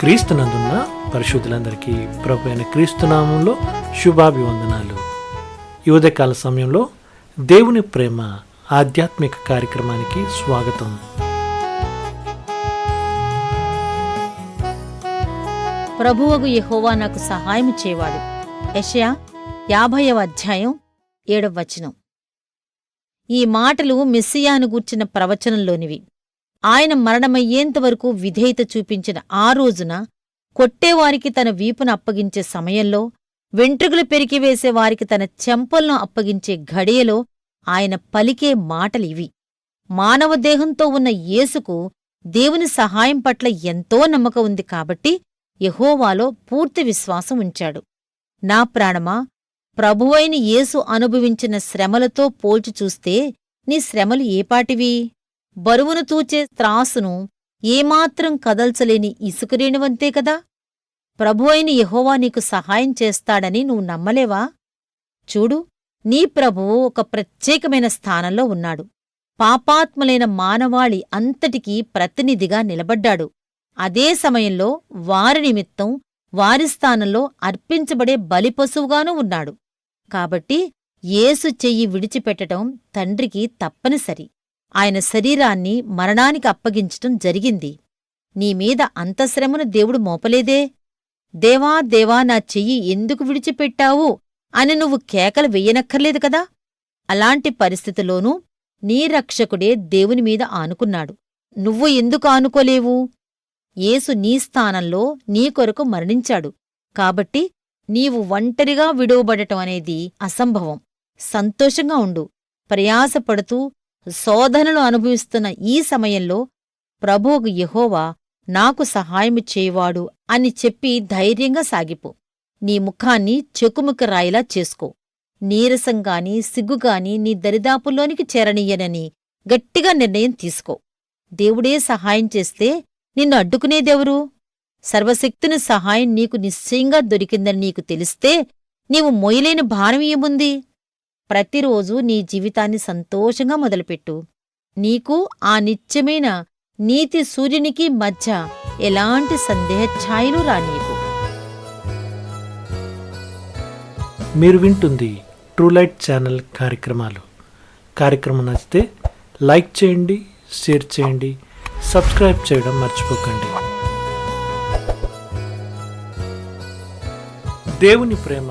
క్రీస్తునందున్న పరిశుద్ధులందరికీ ప్రభు అయిన క్రీస్తునామంలో శుభాభివందనాలు. ఈ ఉదయకాల సమయంలో దేవుని ప్రేమ ఆధ్యాత్మిక కార్యక్రమానికి స్వాగతం. ప్రభువగు యహోవా నాకు సహాయం చేవాడు. యషయా యాభైవ అధ్యాయం ఏడవ వచనం. ఈ మాటలు మెస్సియాను గూర్చిన ప్రవచనంలోనివి. ఆయన మరణమయ్యేంతవరకు విధేయత చూపించిన ఆ రోజున కొట్టేవారికి తన వీపును అప్పగించే సమయంలో వెంట్రుకలు పెరికివేసేవారికి తన చెంపలను అప్పగించే ఘడియలో ఆయన పలికే మాటలివి మానవ దేహంతో ఉన్న యేసుకు దేవుని సహాయం పట్ల ఎంతో నమ్మకం ఉంది కాబట్టి యహోవాలో పూర్తి విశ్వాసం ఉంచాడు. నా ప్రాణమా ప్రభువైన యేసు అనుభవించిన శ్రమలతో పోల్చి చూస్తే నీ శ్రమలు ఏపాటివి బరువును తూచే త్రాసును ఏమాత్రం కదల్చలేని ఇసుకరేణువంతే కదా? ప్రభువైన యెహోవా నీకు సహాయం చేస్తాడని నువ్వు నమ్మలేవా? చూడు నీ ప్రభువు ఒక ప్రత్యేకమైన స్థానంలో ఉన్నాడు. పాపాత్ములైన మానవాళి అంతటికీ ప్రతినిధిగా నిలబడ్డాడు. అదే సమయంలో వారి నిమిత్తం వారి స్థానంలో అర్పించబడే బలిపశువుగానూ ఉన్నాడు. కాబట్టి యేసు చెయ్యి విడిచిపెట్టటం తండ్రికి తప్పనిసరి. ఆయన శరీరాన్ని మరణానికి అప్పగించటం జరిగింది. నీమీద అంత శ్రమను దేవుడు మోపలేదే? దేవా దేవా నా చెయ్యి ఎందుకు విడిచిపెట్టావు? అని నువ్వు కేకలు వెయ్యనక్కర్లేదు కదా? అలాంటి పరిస్థితిలోనూ నీ రక్షకుడే దేవుని మీద ఆనుకున్నాడు. నువ్వు ఎందుకు ఆనుకోలేవు? యేసు నీ స్థానంలో నీ కొరకు మరణించాడు. కాబట్టి నీవు ఒంటరిగా విడువబడటం అనేది అసంభవం. సంతోషంగా ఉండు. ప్రయాసపడుతూ శోధనలు అనుభవిస్తున్న ఈ సమయంలో ప్రభువుకు యెహోవా నాకు సహాయము చేయవాడు అని చెప్పి ధైర్యంగా సాగిపో. నీ ముఖాన్ని చెకుముక రాయిలా చేసుకో. నీరసంగాని సిగ్గుగాని నీ దరిదాపుల్లోనికి చేరనీయనని గట్టిగా నిర్ణయం తీసుకో. దేవుడే సహాయం చేస్తే నిన్ను అడ్డుకునేదెవరు? సర్వశక్తుని సహాయం నీకు నిశ్చయంగా దొరికిందని నీకు తెలిస్తే నీవు మొయలేని భారం ఏముంది? ప్రతిరోజు నీ జీవితాన్ని సంతోషంగా మొదలుపెట్టు. నీకు ఆ నిత్యమైన నీతి సూర్యునికి మధ్య ఎలాంటి సందేహఛాయలు రానీయకు మీరు వింటుంది ట్రూ లైట్ ఛానల్ కార్యక్రమాలు. కార్యక్రమం నచ్చితే లైక్ చేయండి షేర్ చేయండి సబ్స్క్రైబ్ చేయడం మర్చిపోకండి. దేవుని ప్రేమ